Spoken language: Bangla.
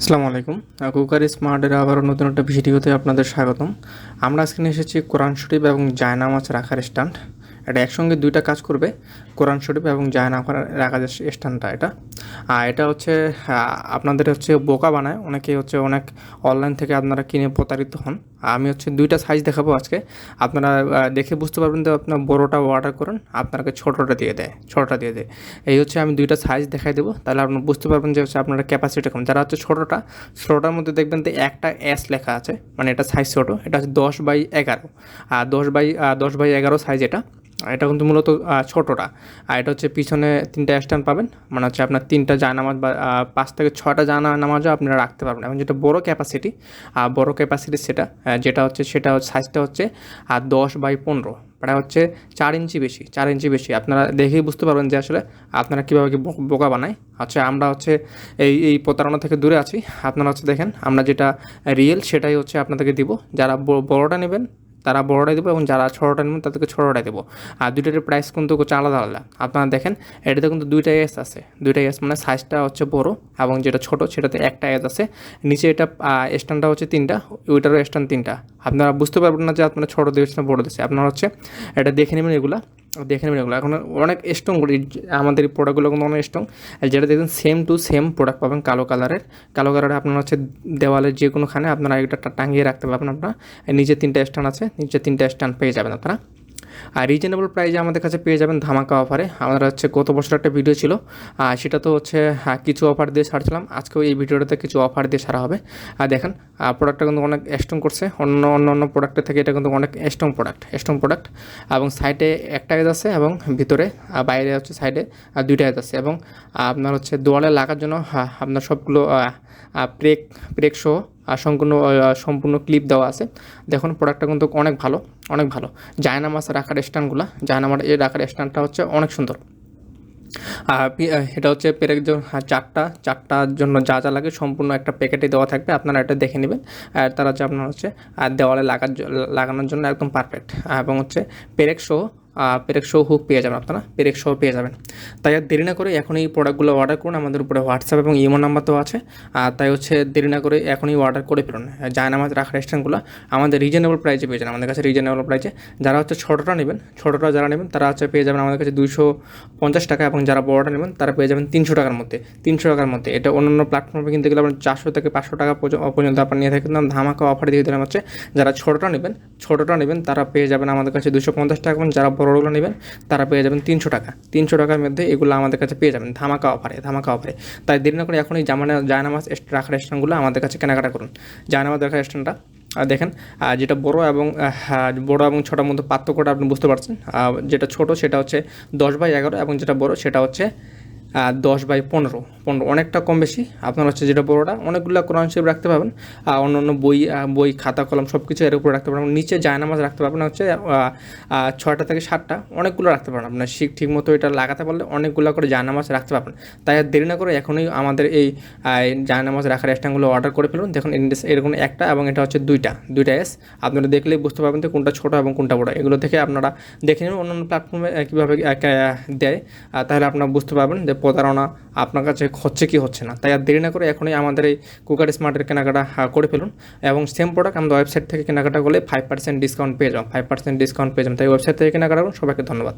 আসসালামু আলাইকুম। কুকার স্মার্টের আবার নতুন একটা ভিডিওতে আপনাদের স্বাগতম। আমরা আজকে এসেছি কোরআন শরীফ এবং জায়নামাজ রাখার স্ট্যান্ড। এটা একসঙ্গে দুইটা কাজ করবে, কোরআন শরীফ এবং জায়নামাজ রাখার যে স্ট্যান্ডটা এটা। আর এটা হচ্ছে আপনাদের হচ্ছে বোকা বানায় অনেকে হচ্ছে অনেক অনলাইন থেকে আপনারা কিনে প্রতারিত হন। আমি হচ্ছে দুইটা সাইজ দেখাবো আজকে। আপনারা দেখে বুঝতে পারবেন যে আপনার বড়োটা অর্ডার করেন, আপনাকে ছোটোটা দিয়ে দেয়, ছোটোটা দিয়ে দেয়। এই হচ্ছে আমি দুইটা সাইজ দেখাই দেবো, তাহলে আপনি বুঝতে পারবেন যে হচ্ছে আপনার ক্যাপাসিটি কম। যারা হচ্ছে ছোটোটা, ছোটোটার মধ্যে দেখবেন যে একটা এস লেখা আছে মানে এটা সাইজ ছোটো, এটা হচ্ছে দশ বাই এগারো। আর দশ বাই দশ বাই এগারো সাইজ এটা। এটা কিন্তু মূলত ছোটোটা। আর এটা হচ্ছে পিছনে তিনটা স্ট্যান্ড পাবেন। মানে হচ্ছে আপনার তিনটা জায়নামাজ বা পাঁচ থেকে ছটা জানা নামাজও আপনারা রাখতে পারবেন। এবং যেটা বড় ক্যাপাসিটি আর বড় ক্যাপাসিটি সেটা যেটা হচ্ছে সেটা সাইজটা হচ্ছে আর দশ বাই পনেরো। প্রায় হচ্ছে চার ইঞ্চি বেশি, চার ইঞ্চি বেশি। আপনারা দেখেই বুঝতে পারবেন যে আসলে আপনারা কীভাবে কি বোকা বানায়। হচ্ছে আমরা হচ্ছে এই এই প্রতারণা থেকে দূরে আছি। আপনারা হচ্ছে দেখেন, আমরা যেটা রিয়েল সেটাই হচ্ছে আপনাদেরকে দিব। যারা বড়টা নেবেন তারা বড়টাই দেবো এবং যারা ছোটোটা নেবেন তাদেরকে ছোটোটাই দেবো। আর দুইটার প্রাইস কিন্তু হচ্ছে আলাদা আলাদা। আপনারা দেখেন, এটাতে কিন্তু দুইটা এস আছে। দুইটা এস মানে সাইজটা হচ্ছে বড় এবং যেটা ছোট সেটাতে একটা এস আছে। নিচে এটা স্ট্যান্ডটা হচ্ছে তিনটা, ওইটারও স্ট্যান্ড তিনটা। আপনারা বুঝতে পারবেন না যে আপনারা ছোটো দিয়েছে না বড়ো দিয়েছে আপনারা হচ্ছে এটা দেখে নেবেন এগুলা। দেখে নেবেন এগুলো। এখন অনেক স্ট্রং আমাদের এই প্রোডাক্টগুলো কিন্তু অনেক স্ট্রং যেটা দেখবেন সেম টু সেম প্রোডাক্ট পাবেন কালো কালারের কালো কালারে আপনার হচ্ছে দেওয়ালের যে কোনোখানে আপনারা এটা টাঙিয়ে রাখতে পারবেন আপনারা। নিচে তিনটা স্ট্যান্ড আছে, নিচে তিনটা স্ট্যান্ড পেয়ে যাবেন আপনারা। আর রিজনেবল প্রাইজে আমাদের কাছে পেয়ে যাবেন ধামাকা অফারে আমাদের হচ্ছে গত বছর একটা ভিডিও ছিল, আর সেটা তো হচ্ছে কিছু অফার দিয়ে ছাড়ছিলাম। আজকেও এই ভিডিওটাতে কিছু অফার দিয়ে ছাড়া হবে। আর দেখেন প্রোডাক্টটা কিন্তু অনেক স্ট্রং করছে। অন্য অন্য অন্য প্রোডাক্টের থেকে এটা কিন্তু অনেক স্ট্রং প্রোডাক্ট স্ট্রং প্রোডাক্ট এবং সাইডে একটা এজ আছে এবং ভিতরে বাইরে হচ্ছে সাইডে দুইটা এজ আছে। এবং আপনার হচ্ছে দেওয়ালে লাগার জন্য আপনার সবগুলো প্রেক প্রেক সহ সম্পূর্ণ সম্পূর্ণ ক্লিপ দেওয়া আছে। দেখুন প্রোডাক্টটা কিন্তু অনেক ভালো অনেক ভালো। জায়নামাজ রাখার স্ট্যান্ডগুলো জায়নামাজ এই রাখার স্ট্যান্ডটা হচ্ছে অনেক সুন্দর। আর এটা হচ্ছে হ্যাঁ, চারটা চারটার জন্য যা যা লাগে সম্পূর্ণ একটা প্যাকেটে দেওয়া থাকবে। আপনারা এটা দেখে নেবেন। আর তারা হচ্ছে আপনার হচ্ছে আর দেওয়ালে লাগার লাগানোর জন্য একদম পারফেক্ট এবং হচ্ছে পেরেক সহ পেরেক সহ হুক পেয়ে যাবেন আপনারা পেরেক সহ পেয়ে যাবেন। তাই আর দেরি না করে এখন এই প্রোডাক্টগুলো অর্ডার করুন, আমাদের উপরে হোয়াটসঅ্যাপ এবং ইমো নাম্বার তো আছে। আর তাই হচ্ছে দেরি না করে এখনই অর্ডার করে ফেরুন ফেলুন। জায়নামাজ রাখার রেস্টুরেন্টগুলো আমাদের রিজনেবল প্রাইসে পেয়ে যাবেন, আমাদের কাছে রিজনেবল প্রাইসে যারা হচ্ছে ছোটোটা নেবেন ছোটোটা যারা নেবেন, তারা হচ্ছে পেয়ে যাবেন আমাদের কাছে দুশো পঞ্চাশ টাকা এবং যারা বড়টা নেবেন, তারা পেয়ে যাবেন তিনশো টাকার মধ্যে, তিনশো টাকার মধ্যে। এটা অন্যান্য প্ল্যাটফর্মে কিনতে গেলে আপনার চারশো থেকে পাঁচশো টাকা পর্য- পর্যন্ত আপনার নিয়ে থাকেন ধামাকা অফার দিয়ে দিলাম হচ্ছে, যারা ছোটোটা নেবেন ছোটোটা নেবেন, তারা পেয়ে যাবেন আমাদের কাছে দুশো পঞ্চাশ টাকা এবং যারা বড়গুলো নেবেন তারা পেয়ে যাবেন তিনশো টাকা। তিনশো টাকার মধ্যে এগুলো আমাদের কাছে পেয়ে যাবেন ধামাকা অফারে ধামাকা অফারে তাই দেরি না করে এখন এই জামানা জায়নামাজ রাখার রেস্টুরেন্টগুলো আমাদের কাছে কেনাকাটা করুন। জায়নামাজ রাখার রেস্টুরেন্টটা দেখেন যেটা বড় এবং হ্যাঁ, বড় এবং ছোটোর মধ্যে পার্থক্যটা আপনি বুঝতে পারছেন। যেটা ছোট সেটা হচ্ছে দশ বাই এগারো এবং যেটা বড় সেটা হচ্ছে দশ বাই পনেরো পনেরো। অনেকটা কম বেশি। আপনার হচ্ছে যেটা বড়োটা, অনেকগুলো কোরআন শরীফ রাখতে পারবেন। আর অন্য অন্য বই বই, খাতা, কলম সব কিছু এর উপরে রাখতে পারবেন। নিচে জায়নামাজ রাখতে পারবেন হচ্ছে ছয়টা থেকে সাতটা। অনেকগুলো রাখতে পারবেন আপনার শিখ ঠিক মতো এটা লাগাতে পারলে অনেকগুলো করে জায়নামাজ রাখতে পারবেন। তাই আর দেরি না করে এখনই আমাদের এই জায়নামাজ রাখার স্ট্যান্ডগুলো অর্ডার করে ফেলুন। দেখুন, এর- এরকম একটা এবং এটা হচ্ছে দুইটা। দুইটা এস। আপনারা দেখলেই বুঝতে পারবেন যে কোনটা ছোটো এবং কোনটা বড়। এগুলো থেকে আপনারা দেখে নিন অন্য প্ল্যাটফর্মে কীভাবে দেয়। তাহলে আপনারা বুঝতে পারবেন যে প্রতারণা আপনার কাছে হচ্ছে কি হচ্ছে না। তাই আর দেরি না করে এখনই আমাদের এই কুকার স্মার্টের কেনাকাটা করে ফেলুন এবং সেম প্রোডাক্ট আমাদের ওয়েবসাইট থেকে কেনাকাটা করলে ফাইভ পার্সেন্ট ডিসকাউন্ট পেয়ে যাবেন ফাইভ পার্সেন্ট ডিসকাউন্ট পেয়ে যাবেন। তাই ওয়েবসাইট থেকে কেনাকাটা করুন, সবাইকে ধন্যবাদ।